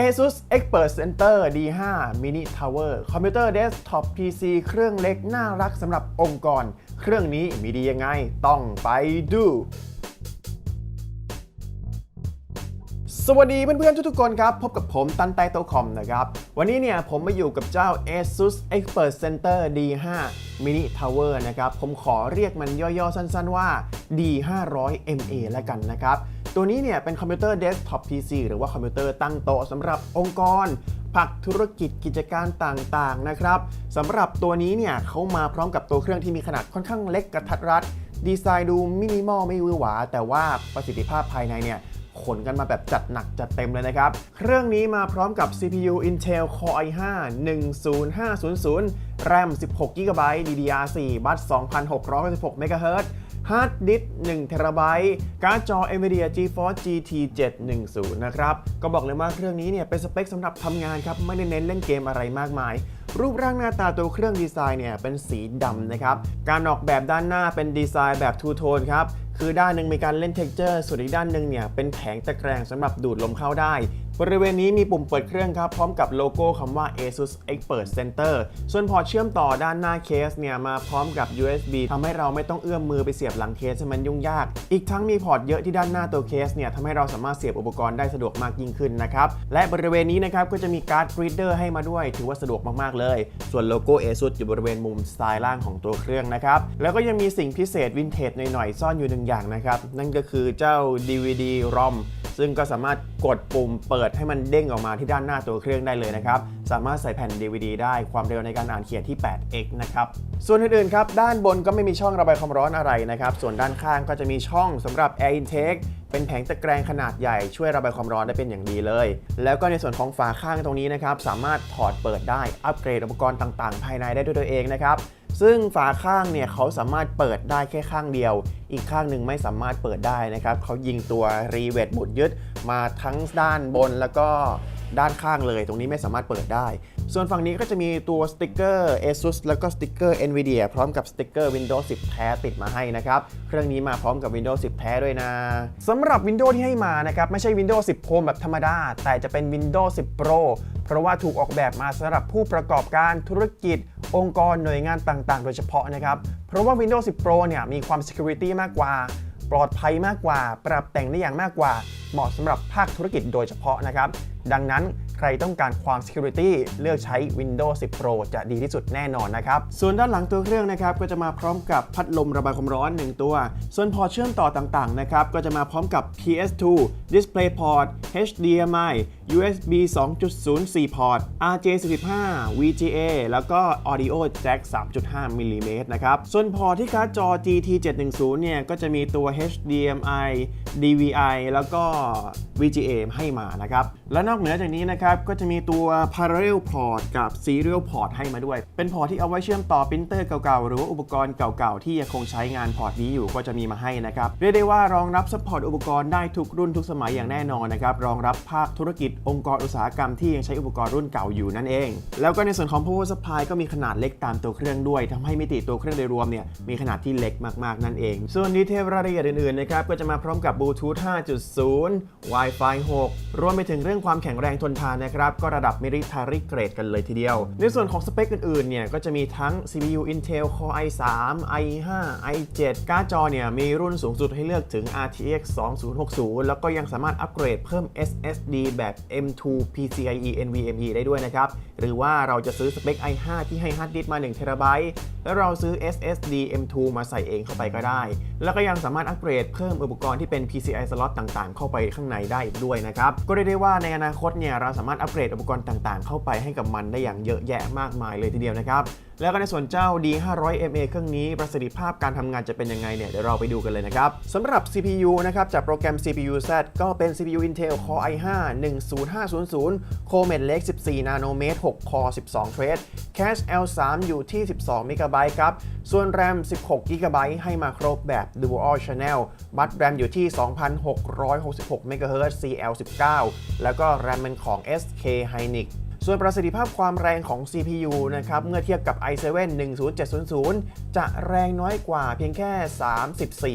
ASUS Expert Center D5 Mini Tower คอมพิวเตอร์เดสก์ท็อป PC เครื่องเล็กน่ารักสำหรับองค์กร เครื่องนี้มีดียังไง ต้องไปดู สวัสดีเพื่อนๆทุกๆคนครับ พบกับผมตันไตโตคอมนะครับ วันนี้เนี่ยผมมาอยู่กับเจ้า ASUS Expert Center D5 Mini Tower นะครับ ผมขอเรียกมันย่อๆสั้นๆว่า D500MA แล้วกันนะครับ ตัวนี้เนี่ยเป็นคอมพิวเตอร์เดสก์ท็อป PC หรือว่าคอมพิวเตอร์ตั้งโต๊ะสำหรับองค์กรผักธุรกิจกิจการต่างๆนะครับสำหรับตัวนี้เนี่ยเขามาพร้อมกับตัวเครื่องที่มีขนาดค่อนข้างเล็กกระทัดรัด ดีไซน์ดูมินิมอลไม่วือหวา แต่ว่าประสิทธิภาพภายในเนี่ยขนกันมาแบบจัดหนักจัดเต็มเลยนะครับ เครื่องนี้มาพร้อมกับ CPU Intel Core i5 10500 RAM 16 GB DDR4 บัส2,616 MHz ฮาร์ดดิสก์1 t b การ์ดจอ NVIDIA GeForce GT 710 นะครับ ก็บอกเลยว่าเครื่องนี้เนี่ยเป็นสเปคสำหรับทำงานครับ ไม่ได้เน้นเล่นเกมอะไรมากมาย รูปร่างหน้าตาตัวเครื่องดีไซน์เนี่ยเป็นสีดำนะครับ การออกแบบด้านหน้าเป็นดีไซน์แบบทูโทนครับ คือด้านหนึ่งมีการเล่นเท็กเจอร์ ส่วนอีกด้านหนึ่งเนี่ยเป็นแผงตะแกรงสำหรับดูดลมเข้าได้ บริเวณนี้มีปุ่มเปิดเครื่องครับ พร้อมกับโลโก้คำว่า ASUS Expert Center ส่วนพอเชื่อมต่อด้านหน้าเคสเนี่ยมาพร้อมกับ USB ทำให้เราไม่ต้องเอื้อมมือไปเสียบหลังเคสให้มันยุ่งยาก อีกทั้งมีพอร์ตเยอะที่ด้านหน้าตัวเคสเนี่ยทำให้เราสามารถเสียบอุปกรณ์ได้สะดวกมากยิ่งขึ้นนะครับ และบริเวณนี้นะครับก็จะมีการ์ดรีดเดอร์ให้มาด้วย ถือว่าสะดวกมากๆเลย ส่วนโลโก้ ASUS อยู่บริเวณมุมซ้ายล่างของตัวเครื่องนะครับ แล้วก็ยังมีสิ่งพิเศษวินเทจหน่อยๆซ่อนอยู่หนึ่งอย่างนะครับ นั่นก็คือเจ้า DVD ROM ซึ่งก็สามารถ กดปุ่มเปิดให้มันเด้งออกมาที่ด้านหน้าตัวเครื่องได้เลยนะครับ สามารถใส่แผ่น DVD ได้ความเร็วในการอ่านเขียนที่ 8x นะครับ ส่วนอื่นๆครับ ด้านบนก็ไม่มีช่องระบายความร้อนอะไรนะครับ ส่วนด้านข้างก็จะมีช่องสำหรับ Air Intake เป็นแผงตะแกรงขนาดใหญ่ช่วยระบายความร้อนได้เป็นอย่างดีเลย แล้วก็ในส่วนของฝาข้างตรงนี้นะครับ สามารถถอดเปิดได้อัปเกรดอุปกรณ์ต่างๆ ภายในได้ด้วยตัวเองนะครับ ซึ่งฝาข้างเนี่ยเขาสามารถเปิดได้แค่ข้างเดียว อีกข้างหนึ่งไม่สามารถเปิดได้นะครับเขายิงตัวรีเวทหมุดยึดมาทั้งด้านบนแล้วก็ด้านข้างเลย ตรงนี้ไม่สามารถเปิดได้ ส่วนฝั่งนี้ก็จะมีตัวสติกเกอร์ ASUS แล้วก็สติกเกอร์ NVIDIA พร้อมกับสติกเกอร์ Windows 10 แท้ติดมาให้นะครับ เครื่องนี้มาพร้อมกับ Windows 10 แท้ด้วยนะสำหรับ Windows ที่ให้มานะครับ ไม่ใช่ Windows 10 Home แบบธรรมดา แต่จะเป็น Windows 10 Pro เพราะว่าถูกออกแบบมาสำหรับผู้ประกอบการธุรกิจ องค์กรหน่วยงานต่างๆ โดยเฉพาะนะครับ เพราะว่า Windows 10 Pro เนี่ยมีความ Security มากกว่า ปลอดภัยมากกว่า ปรับแต่งได้อย่างมากกว่า เหมาะสำหรับภาคธุรกิจโดยเฉพาะนะครับ ดังนั้น รต้องการความ Security เลือกใช้ Windows 10 Pro จะดีที่สุดแน่นอนนะครับ ส่วนด้านหลังตัวเครื่องนะครับก็จะมาพร้อมกับพัดลมระบายความร้อน 1 ตัว ส่วนพอร์ตเชื่อมต่อต่างๆนะครับก็จะมาพร้อมกับ PS2 DisplayPort HDMI USB 2.0 4 พอร์ต RJ45 VGA แล้วก็ Audio Jack 3.5 มิลลิเมตรนะครับ ส่วนพอร์ตที่การ์ดจอ GT 710เนี่ย ก็จะมีตัว HDMI DVI แล้วก็ VGA ให้มานะครับ และนอกเหนือจากนี้นะครับ ก็จะมีตัว Parallel Port กับ Serial Port ให้มาด้วย เป็นพอร์ตที่เอาไว้เชื่อมต่อปรินเตอร์เก่าๆ หรือว่าอุปกรณ์เก่าๆ ที่ยังคงใช้งานพอร์ตนี้อยู่ก็จะมีมาให้นะครับ เรียกได้ว่ารองรับซัพพอร์ตอุปกรณ์ได้ทุกรุ่นทุกสมัยอย่างแน่นอนนะครับ รองรับภาคธุรกิจองค์กรอุตสาหกรรมที่ยังใช้อุปกรณ์รุ่นเก่าอยู่นั่นเอง แล้วก็ในส่วนของ power supply ก็มีขนาดเล็กตามตัวเครื่องด้วยทำให้มิติตัวเครื่องโดยรวมเนี่ยมีขนาดที่เล็กมากๆนั่นเอง ส่วนดีเทลรายละเอียดอื่นๆนะครับก็จะมาพร้อมกับ Bluetooth 5.0 Wi-Fi 6 รวมไปถึงเรื่องความแข็งแรงทนทานนะครับ ก็ระดับ military grade กันเลยทีเดียว ในส่วนของสเปคอื่นๆ เนี่ย ก็จะมีทั้ง CPU Intel Core i3 i5 i7 การ์ดจอเนี่ย มีรุ่นสูงสุดให้เลือกถึง RTX 2060 แล้วก็ยังสามารถอัปเกรดเพิ่ม SSD แบบ M2 PCIe NVMe ได้ด้วยนะครับ หรือว่าเราจะซื้อสเปค i5 ที่ให้ฮาร์ดดิสก์มา1 t b แล้วเราซื้อ SSD M2 มาใส่เองเข้าไปก็ได้ แล้วก็ยังสามารถอัปเกรดเพิ่มอุปกรณ์ที่เป็น PCI slot ต่างๆ เข้าไปข้างในได้อีกด้วยนะครับ ก็เรียกได้ว่าในอนาคตเนี่ยเราสามารถอัปเกรดอุปกรณ์ต่างๆ เข้าไปให้กับมันได้อย่างเยอะแยะมากมายเลยทีเดียวนะครับ แล้วก็ในส่วนเจ้า D500MA เครื่องนี้ประสิทธิภาพการทำงานจะเป็นยังไงเนี่ยเดี๋ยวเราไปดูกันเลยนะครับสำหรับ CPU นะครับจากโปรแกรม CPU Z ก็เป็น CPU Intel Core i5 10500 Core m e d Lake 14นาโนเมตร6 Core 12 Thread Cache L3 อยู่ที่ 12 MB ครับ ส่วน RAM 16 GB ให้มาครบแบบ Dual Channel บัตร RAM อยู่ที่ 2,666 MHz CL19 แล้วก็ RAM เป็นของ SK Hynix ส่วนประสิทธิภาพความแรงของ CPU นะครับเมื่อเทียบกับ i7 10700 จะแรงน้อยกว่าเพียงแค่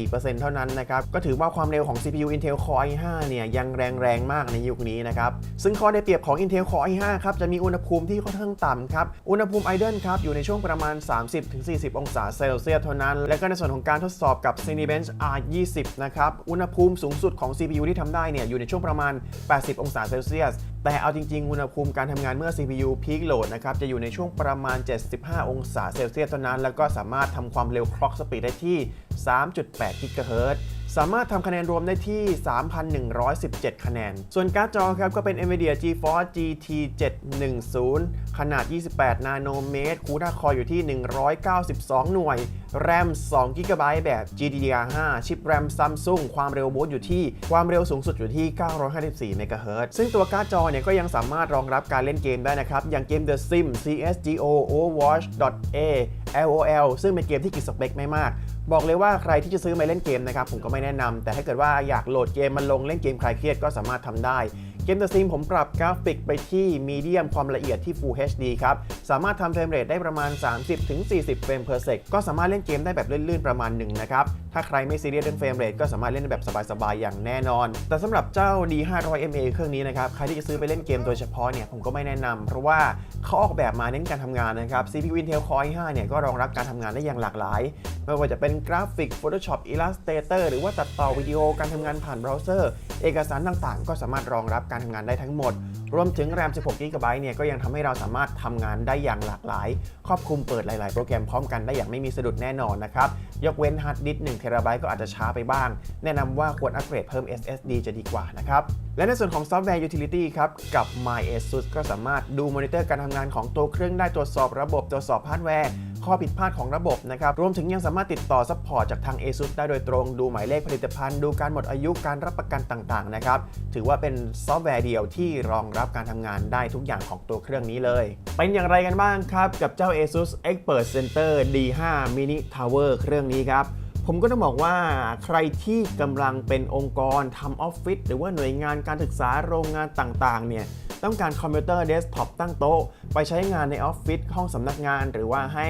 34%เท่านั้นนะครับ ก็ถือว่าความเร็วของ CPU Intel Core i5 เนี่ยยังแรงแรงมากในยุคนี้นะครับ ซึ่งข้อได้เปรียบของ Intel Core i5 ครับจะมีอุณหภูมิที่ค่อนข้างต่ำครับ อุณหภูมิ idle ครับอยู่ในช่วงประมาณ 30-40 องศาเซลเซียสเท่านั้น และก็ในส่วนของการทดสอบกับ Cinebench R20 นะครับ อุณหภูมิสูงสุดของ CPU ที่ทำได้เนี่ยอยู่ในช่วงประมาณ 80 องศาเซลเซียสแต่เอาจริงๆ อุณหภูมิการทำงานเมื่อ CPU peak load นะครับ จะอยู่ในช่วงประมาณ 75 องศาเซลเซียสเท่านั้น แล้วก็สามารถทำความเร็ว clock speed ได้ที่ 3.8 GHz สามารถทำคะแนนรวมได้ที่ 3,117 คะแนน ส่วนการ์ดจอครับก็เป็น NVIDIA GeForce GT 710 ขนาด 28 นาโนเมตร คูด้าคอยอยู่ที่ 192 หน่วยแรม2 g b แบบ GDDR5 ชิปแรม Samsung ความเร็วบูตอยู่ที่ความเร็วสูงสุดอยู่ที่ 954เมกะเฮิรตซึ่งตัวการ์ดจอเนี่ยก็ยังสามารถรองรับการเล่นเกมได้นะครับ อย่างเกม The Sims CSGO Overwatch .A LOL ซึ่งเป็นเกมที่กินสเปคไม่มาก บอกเลยว่าใครที่จะซื้อมาเล่นเกมนะครับผมก็ไม่แนะนำแต่ถ้าเกิดว่าอยากโหลดเกมมันลงเล่นเกมคลายเครียดก็สามารถทำได้ เกม The Sims ผมปรับกราฟิกไปที่มีเดียมความละเอียดที่ Full HD ครับ สามารถทำเฟรมเรทได้ประมาณ 30-40 เฟรม per sec ก็สามารถเล่นเกมได้แบบลื่นๆประมาณหนึ่งนะครับ ถ้าใครไม่ซีเรียสเรื่องเฟรมเรทก็สามารถเล่นแบบสบายๆอย่างแน่นอน แต่สำหรับเจ้า D500MA เครื่องนี้นะครับ ใครที่จะซื้อไปเล่นเกมโดยเฉพาะเนี่ยผมก็ไม่แนะนำเพราะว่าเขาออกแบบมาเน้นการทำงานนะครับ CPU Intel Core i5 เนี่ยก็รองรับการทำงานได้อย่างหลากหลาย ไม่ว่าจะเป็นกราฟิก Photoshop Illustrator หรือว่าตัดต่อวิดีโอการทำงานผ่านเบราว์เซอร์ เอกสารต่างๆ ก็สามารถรองรับการทำงานได้ทั้งหมด รวมถึง RAM 16 GB เนี่ยก็ยังทำให้เราสามารถทำงานได้อย่างหลากหลาย ครอบคลุมเปิดหลาย ๆ โปรแกรมพร้อมกันได้อย่างไม่มีสะดุดแน่นอนนะครับ ยกเว้นฮาร์ดดิสก์1 t b ก็อาจจะช้าไปบ้าง แนะนำว่าควรอัปเกรดเพิ่ม SSD จะดีกว่านะครับ และในส่วนของซอฟต์แวร์ Utility ครับ กับ MyASUS ก็สามารถดูมอนิเตอร์การทำงานของตัวเครื่องได้ตรวจสอบระบบตรวจสอบฮาร์ดแวร์ ข้อผิดพลาดของระบบนะครับ รวมถึงยังสามารถติดต่อซัพพอร์ตจากทาง ASUS ได้โดยตรง ดูหมายเลขผลิตภัณฑ์ ดูการหมดอายุการรับประกันต่างๆ นะครับ ถือว่าเป็นซอฟต์แวร์เดียวที่รองรับการทำงานได้ทุกอย่างของตัวเครื่องนี้เลย เป็นอย่างไรกันบ้างครับ กับเจ้า ASUS Expert Center D5 Mini Tower เครื่องนี้ครับ ผมก็ต้องบอกว่าใครที่กำลังเป็นองค์กรทำออฟฟิศหรือว่าหน่วยงานการศึกษาโรงงานต่างๆเนี่ยต้องการคอมพิวเตอร์เดสก์ท็อปตั้งโต๊ะ ไปใช้งานในออฟฟิศห้องสำนักงาน หรือว่าให้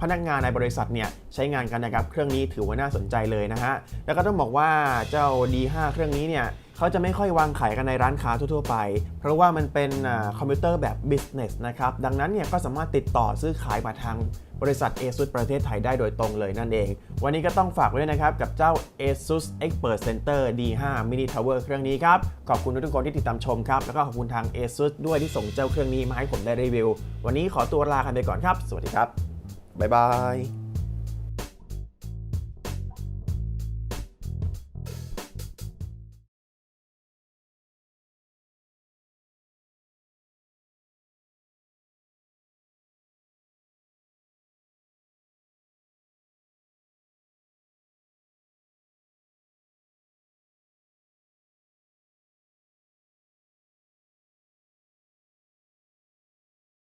พนักงานในบริษัทเนี่ยใช้งานกันนะครับ เครื่องนี้ถือว่าน่าสนใจเลยนะฮะ แล้วก็ต้องบอกว่าเจ้า D5 เครื่องนี้เนี่ยเขาจะไม่ค่อยวางขายกันในร้านค้าทั่ว ๆ ไป เพราะว่ามันเป็นคอมพิวเตอร์แบบ business นะครับ ดังนั้นเนี่ยก็สามารถติดต่อซื้อขายมาทาง บริษัท ASUS ประเทศไทยได้โดยตรงเลยนั่นเอง วันนี้ก็ต้องฝากไว้ด้วยนะครับ กับเจ้า ASUS Expert Center D5 Mini Tower เครื่องนี้ครับ ขอบคุณทุกคนที่ติดตามชมครับ แล้วก็ขอบคุณทาง ASUS ด้วยที่ส่งเจ้าเครื่องนี้มาให้ผมได้รีวิว วันนี้ขอตัวลากันไปก่อนครับ สวัสดีครับบ๊ายบาย